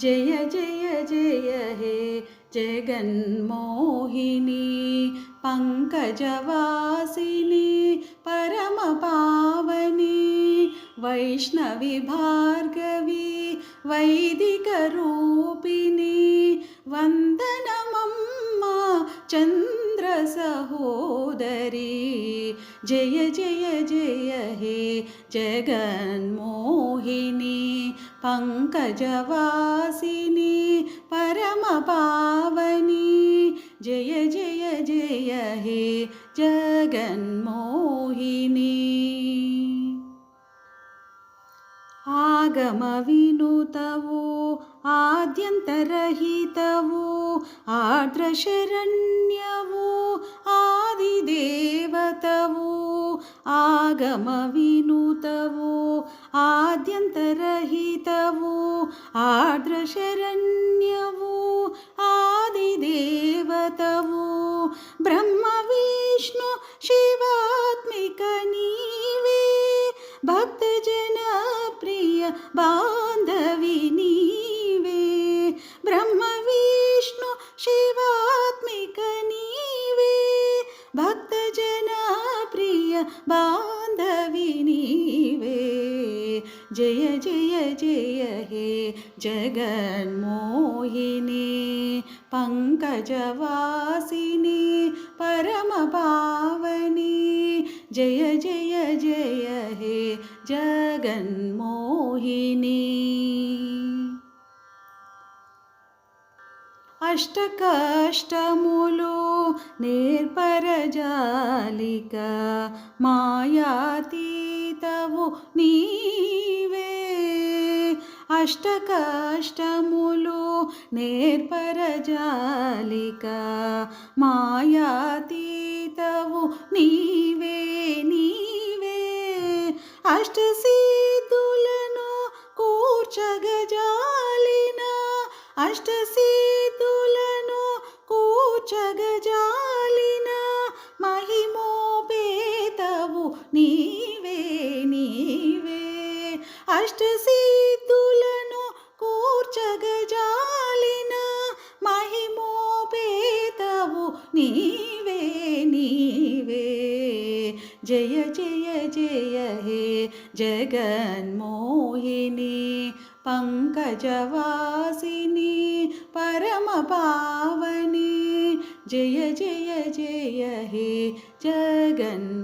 जय जय जय हे जगन्मोहिनी पङ्कजवासिनी परमपावनी वैष्णवि भार्गवी वैदिकरूपिणी वन्दनमम्मा चन्द्रसहोदरी। जय जय जय हे जगन्मोहिनी पङ्कजवासिनि परमपावनि। जय जय जय हे जगन्मोहिनी। आगमविनुतवो आद्यन्तरहितवो आर्द्रशरण्यवो आदिदेवतवो। आगमविनुतवो आद्यन्तर सहितवो आर्द्रशरण्यवो आदिदेवतवो ब्रह्मविष्णु शिवात्मिकनीवे भक्तजनप्रिय बान्धविनीवे ब्रह्मविष्णु शिवात्मिकनीवे भक्तजनप्रिय बान्धविनीवे जय जय जय हे जगन्मोहिनी पङ्कजवासिनी परमपानि जय जय जय हे जगन्मोहिनी। अष्टकष्टमुलो निर्पर जलिक मायाती అష్టకష్టములు నేర్పరజాలిక. మాయాతీతవు నీవే నీవే. అష్టసీతులను కూర్చగజాలిన అష్టసీతులను కూర్చగజాలిన. మహిమోపేతవు నీవే నీవే. అష్టసీతులను జయ జయ జయ హే జగన్మోహిని పంకజవాసిని పరమ పావని. జయ జయ జయ హే జగన్మోహిని.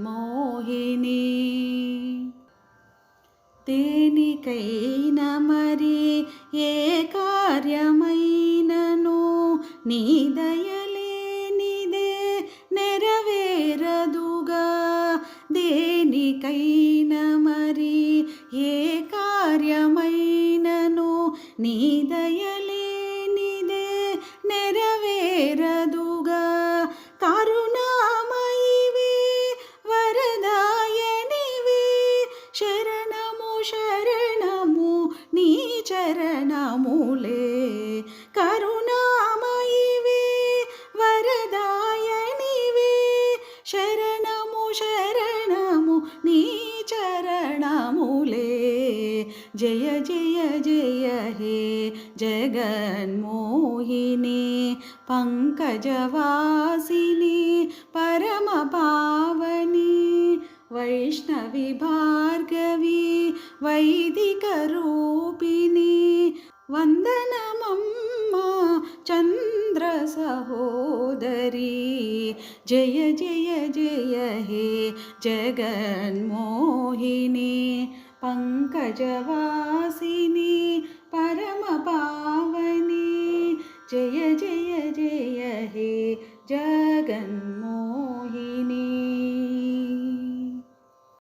దేనికైన మరి ఏ కార్యమైనను నీ దయ దేనికైన మరి ఏ కార్యమైనను నీ దయలేనిదే నెరవేరదుగా. కరుణామయివి వరదాయనివి శరణము శరణము నీ చరణములే. కరుణామయివి వరదాయనివే శర जय जय जय हे जगन्मोहिनी पङ्कजवासिनि परमपावनि वैष्णविभार्गवी वैदिकरूपिनी वन्दनमम्मा चन्द्रसहोदरी जय जय जय हे जगन्मोहिनी पङ्कजवासिनी परमपावनी जय जय जय हे जगन्